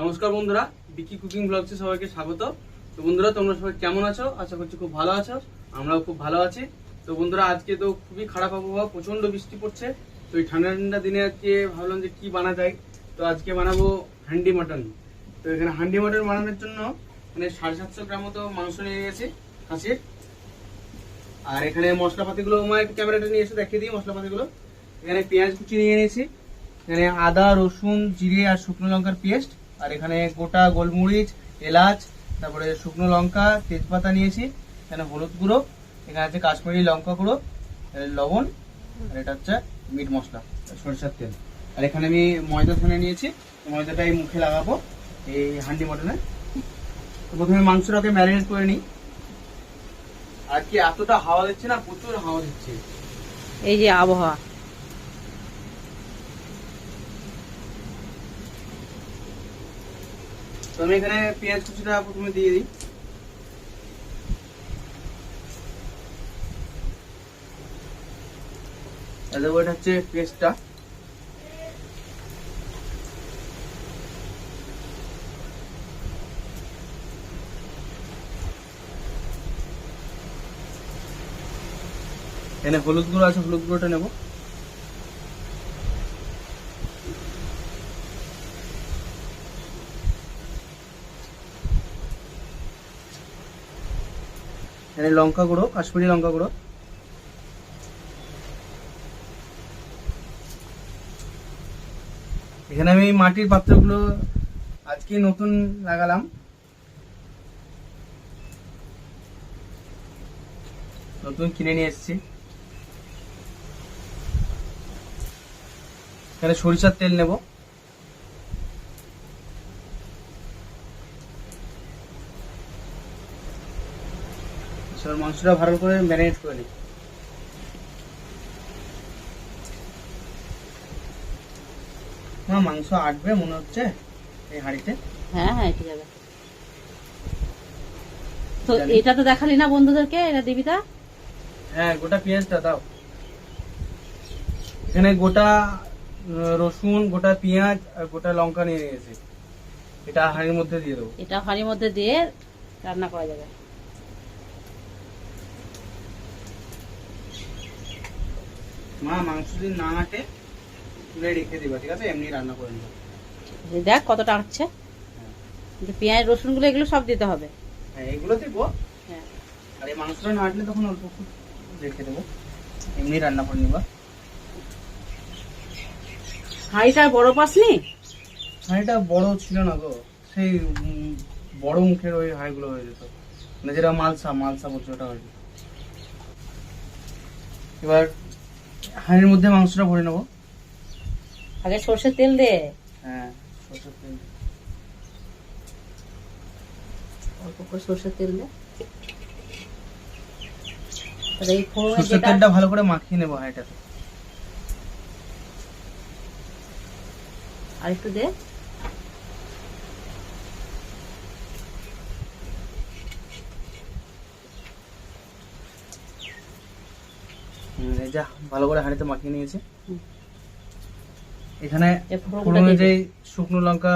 নমস্কার বন্ধুরা, বিকি কুকিং ব্লগসে সবাইকে স্বাগত। তো বন্ধুরা, তোমরা সবাই কেমন আছো? আশা করছি খুব ভালো আছো, আমরাও খুব ভালো আছি। তো বন্ধুরা, আজকে তো খুবই খারাপ আবহাওয়া প্রচণ্ড বৃষ্টি পড়ছে। তো এই ঠান্ডা ঠান্ডা দিনে আজকে ভাবলাম যে কি বানা যায়। তো আজকে বানাবো হান্ডি মাটন। তো এখানে হান্ডি মাটন বানানোর জন্য মানে সাড়ে সাতশো গ্রাম মতো মাংস নিয়ে গেছে খাসির। আর এখানে মশলাপাতিগুলো আমার ক্যামেরাটা নিয়ে এসে দেখিয়ে দিই মশলাপাতিগুলো। এখানে পেঁয়াজ কুচি নিয়ে নিয়েছি। এখানে আদা, রসুন, জিরে আর শুকনো লঙ্কার পেস্ট। আর এখানে গোটা গোলমরিচ, এলাচ, তারপরে শুকনো লঙ্কা, তেজপাতা নিয়েছি, এখানে হলুদ গুঁড়ো, এখানে আছে কাশ্মীরি লঙ্কা গুঁড়ো লবণ, আর এটা হচ্ছে মিট মশলা, সরিষার তেল। আর এখানে আমি ময়দা ধনে নিয়েছি ময়দাটা এই মুখে লাগাবো, এই হান্ডি মটনে। প্রথমে মাংসটাকে ম্যারিনেট করে নিই। আজকে এতটা হাওয়া দিচ্ছে না, প্রচুর হাওয়া দিচ্ছে। এই যে আবহাওয়া। তো আমি এখানে পেঁয়াজ কুচিটা প্রথমে দিয়ে দিই। দেবো হচ্ছে পেস্টটা। এখানে হলুদ গুঁড়ো আছে, হলুদ গুঁড়োটা নেব। এখানে লঙ্কা গুঁড়ো, কাশ্মীরি লঙ্কা গুঁড়ো। এখানে আমি মাটির পাত্রগুলো আজকে নতুন লাগালাম। নতুন কিনে নিয়ে এসেছি। এখানে সরিষার তেল নেব। এবার মাংসটা ভালো করে ম্যারিনেট করে নিই। মা মাংস আটবে মনে হচ্ছে এই হাঁড়িতে। হ্যাঁ হ্যাঁ এটা যাবে। তো এটা তো দেখালি না বন্ধুদেরকে এটা দিবি তা হ্যাঁ গোটা পেঁয়াজটা দাও। এখানে গোটা রসুন গোটা পেঁয়াজ আর গোটা লঙ্কা নিয়ে নিয়েছি। এটা হাঁড়ির মধ্যে দিয়ে দেবো। এটা হাঁড়ির মধ্যে দিয়ে রান্না করা যাবে। মা মাংস যদি না আটে তুলে রেখে দিবা ঠিক আছে? এমনি রান্না করে নেব। দেখ কতটা আটছে। পেঁয়াজ রসুনগুলো এগুলো সব দিতে হবে। হ্যাঁ এগুলো দেবো। হ্যাঁ। আর এই মাংসটা না আটলে তখন অল্প রেখে দেবো। এমনি রান্না করে নিবা। হাঁড়িটা বড় পাসনি? হাঁড়িটা বড় ছিল না গো। সেই বড় মুখের ওই হাঁড়িগুলো হয়ে যেত। মানে যেটা মালসা মালসা বলছে ওটা হয়ে যেত এবার হাঁড়ির মধ্যে মাংসটা ভরে নেব। আগে সর্ষের তেল দে। হ্যাঁ সরষের তেল। অল্প করে সর্ষের তেল দে। এই ফোড়নে সরষের তেলটা ভালো করে মাখিয়ে নেব হাঁড়িটাতে। আর একটু দে। যা ভালো করে হাঁড়িতে মাখিয়ে নিয়েছি। এখানে এই ফোড়নে যে শুকনো লঙ্কা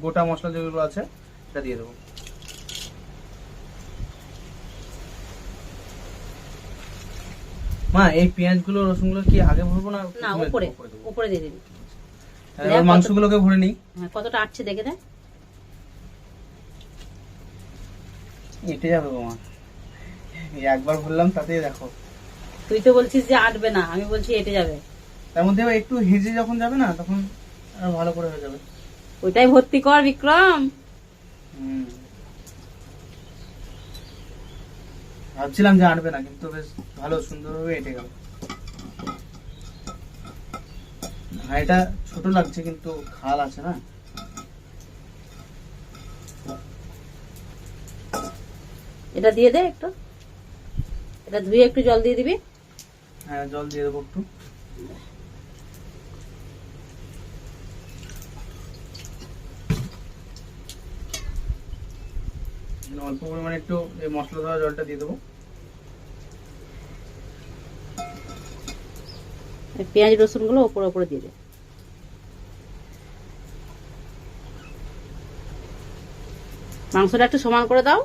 গোটা মশলা যেগুলো আছে সেটা দিয়ে দেবো। মা এই পেঁয়াজগুলো রসুনগুলো কি আগে ভরবো না না উপরে উপরে দিয়ে দিবি। কত- মাংসগুলোকে ভরে নিই। হ্যাঁ কতটা আটছে দেখে দে। এটে যাবে মা। একবার ভরলাম তাতেই দেখো। তুই তো বলছিস যে আটবে না আমি বলছি এটে যাবে। তার মধ্যে একটু হেজে যখন যাবে না তখন ভালো করে হয়ে যাবে। ওইটাই ভর্তি কর বিক্রম। ভাবছিলাম যে আনবে না কিন্তু বেশ ভালো সুন্দরভাবে এটে গেল। হাঁড়িটা ছোট লাগছে কিন্তু খাল আছে না। এটা দিয়ে দে একটু। এটা ধুয়ে একটু জল দিয়ে দিবি। হ্যাঁ জল দিয়ে দেবো একটু। অল্প পরিমাণে একটু এই মশলা ধরা জলটা দিয়ে দেবো। পেঁয়াজ রসুনগুলো উপরে উপরে দিয়ে দে। মাংসটা একটু সমান করে দাও।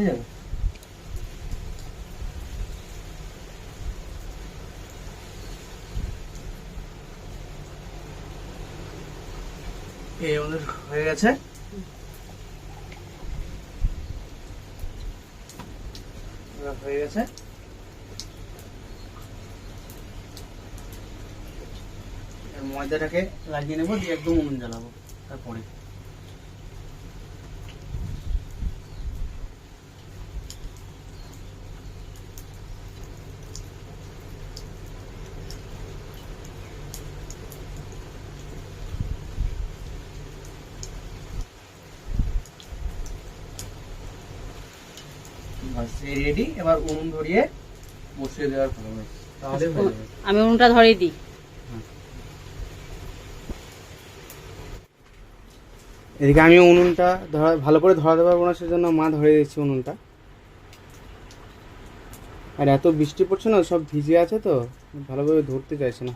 হয়ে যাবে। হয়ে গেছে। হয়ে গেছে। ময়দাটাকে লাগিয়ে নেব দিয়ে একদম উনুন জ্বালাবো তারপরে। রেডি এবার উনুন ধরিয়ে বসিয়ে দেওয়ার কথা তাহলে আমি উনুনটা ধরিয়ে দিই। এদিকে আমি উনুনটা ধরা ভালো করে ধরাতে পারব না সেজন্য মা ধরে দিচ্ছি উনুনটা। আর এত বৃষ্টি পড়ছে না সব ভিজে আছে তো ভালোভাবে ধরতে চাইছে না।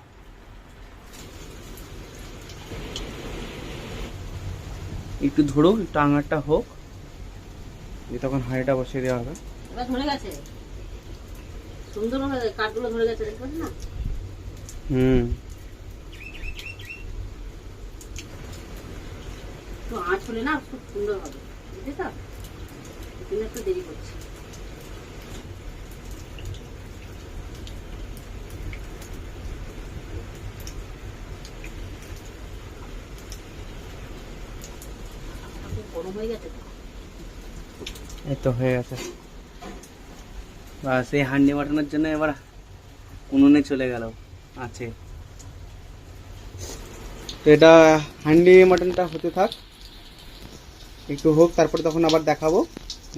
একটু ধরুক একটু আঙারটা হোক। দিয়ে তখন হাঁড়িটা বসিয়ে দেওয়া হবে। এবার ধরে গেছে? সুন্দর হয়ে কাঠগুলো ধরে গেছে দেখবেন না? হুম। আঁচ হলে না খুব সুন্দর হবে বুঝলি তো? তুমি একটু দেরি করছি। গরম হয়ে গেছে তো। এই তো হয়ে গেছে। বাস, এই হান্ডি মাটনের জন্য এবার উনুনে চলে গেল, আছে। তো এটা হান্ডি মাটনটা হতে থাক। একটু হোক, তারপরে তখন আবার দেখাবো।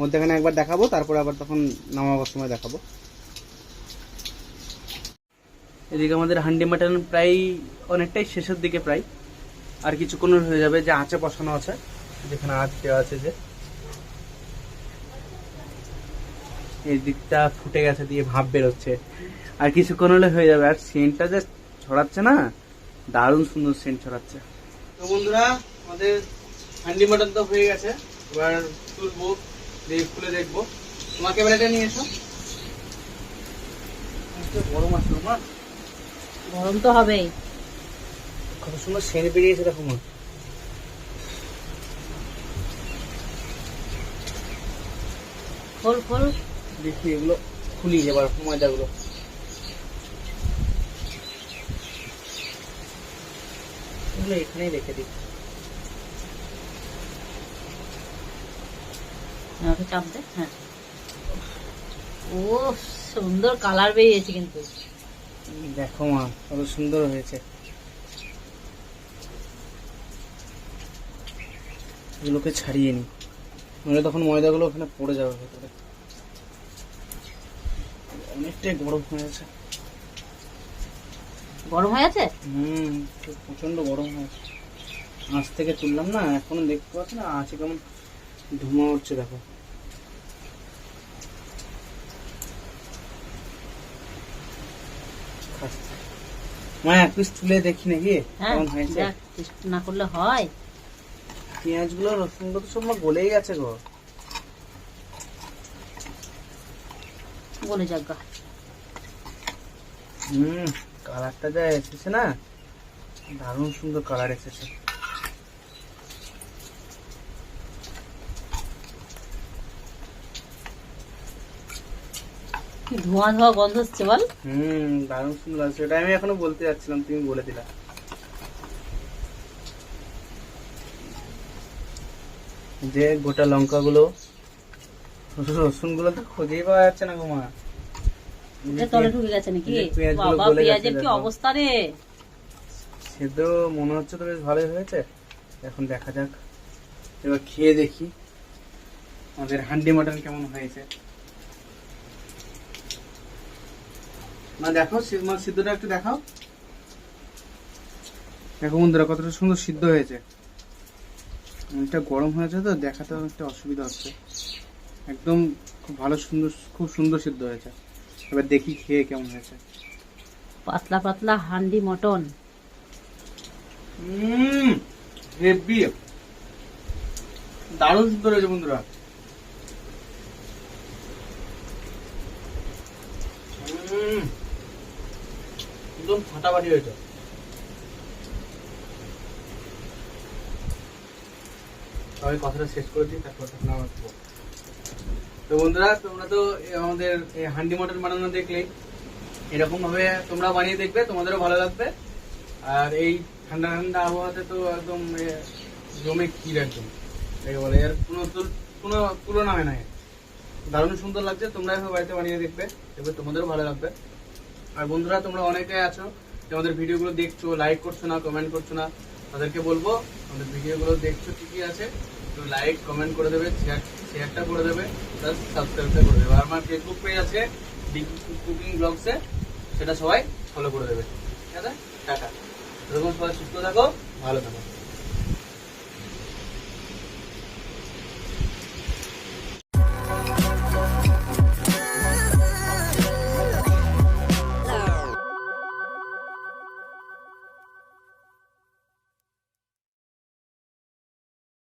মধ্যেখানে একবার দেখাবো, তারপরে আবার তখন নামাবার সময় দেখাবো। এদিকে আমাদের হান্ডি মাটন প্রায় অনেকটাই শেষের দিকে প্রায়। আর কিছুক্ষণ হয়ে যাবে যে আঁচে বসানো আছে, যেখানে আঁচ দেওয়া আছে যে। এই দিকটা ফুটে গেছে দিয়ে ভাব বেরোচ্ছে। আর কিছুক্ষণ হলে হয়ে যাবে। আর সেন্টটা যে ছড়াচ্ছে না? দারুণ সুন্দর সেন্ট ছড়াচ্ছে। তো বন্ধুরা আমাদের হান্ডি মাটন তো হয়ে গেছে। এবার তুলবো দিয়ে খুলে দেখব। তোমার ক্যামেরাটা নিয়ে এসো। আজকে বড় মাছ তো মা? গরম তো হবেই। কত সুন্দর সেন্ট বেরিয়েছে দেখো মা। খোল খোল। দেখি এগুলো খুলি এবার ময়দাগুলো। এগুলো এখানেই রেখে দিই। চাপ দে হ্যাঁ। ও সুন্দর কালার বেরিয়েছে কিন্তু। দেখো মা কত সুন্দর হয়েছে। এগুলোকে ছাড়িয়ে নি। নইলে তখন ময়দাগুলো ওখানে পড়ে যাবে ভেতরে। অনেকটাই গরম হয়েছে। গরম হয়ে আছে? হুম প্রচণ্ড গরম হয়েছে। আঁচ থেকে তুললাম না এখনও দেখতে পাচ্ছি না আছে কেমন ধোঁয়া উঠছে দেখো। মা এক পিস তুলে দেখি নাকি হ্যাঁ কেমন হয়েছে? না করলে হয়। পেঁয়াজগুলো রসুনগুলো তো সব গলেই গেছে গো। যাক হুম কালারটা যা এসেছে না দারুণ সুন্দর কালার এসেছে। কি ধোঁয়া ধোঁয়া গন্ধ হচ্ছে বল? হুম দারুণ সুন্দর লাগছে। এটা আমি এখনও বলতে যাচ্ছিলাম তুমি বলে দিলা। যে গোটা লঙ্কা গুলো রসুনগুলো তো খুঁজেই পাওয়া যাচ্ছে না গো মা। এটা তলে ঢুকে গেছে নাকি? এই যে পেঁয়াজগুলো বাবা পেঁয়াজের কি দেখো। অবস্থা রে? সেদ্ধ মনে হচ্ছে তো বেশ ভালোই হয়েছে। এখন দেখা যাক। এবার খেয়ে দেখি আমাদের হান্ডি মাটন কেমন হয়েছে। না দেখো সি- সিদ্ধটা একটু দেখাও। দেখো বন্ধুরা কতটা সুন্দর সিদ্ধ হয়েছে। গরম হয়েছে তো দেখাতে অনেকটা অসুবিধা হচ্ছে। একদম খুব ভালো সুন্দর খুব সুন্দর সিদ্ধ হয়েছে। এবার দেখি খেয়ে কেমন হয়েছে। পাতলা পাতলা হান্ডি মটন। হেভি। দারুণ সুন্দর হয়েছে বন্ধুরা। একদম ফাটাফাটি হয়েছে। সবাই কথাটা শেষ করে দিই তারপর খাব। তো বন্ধুরা, তোমরা তো আমাদের হান্ডি মটন বানানো দেখলে। এরকম ভাবে তোমরা বানিয়ে দেখবে, তোমাদেরও ভালো লাগবে। আর এই ঠান্ডা ঠান্ডা আবহাওয়াতে তো একদম জমে ক্ষীর একদম। একে বলে এর কোনো কোনো তুলনা হয় না। দারুণ সুন্দর লাগছে, তোমরা এভাবে বাড়িতে বানিয়ে দেখবে দেখবে তোমাদেরও ভালো লাগবে। আর বন্ধুরা, তোমরা অনেকে আছো যে আমাদের ভিডিওগুলো দেখছ লাইক করছ না কমেন্ট করছ না, তাদেরকে বলব, আমাদের ভিডিওগুলো দেখছ ঠিকই আছে। তো লাইক কমেন্ট করে দেবে শেয়ার শেয়ারটা করে দেবে প্লাস সাবস্ক্রাইবটা করে দেবে। আর আমার ফেসবুক পেজ আছে কুকিং ব্লগসে সেটা সবাই ফলো করে দেবে। ঠিক আছে? টাটা। এরকম সবাই সুস্থ থাকো, ভালো থাকো।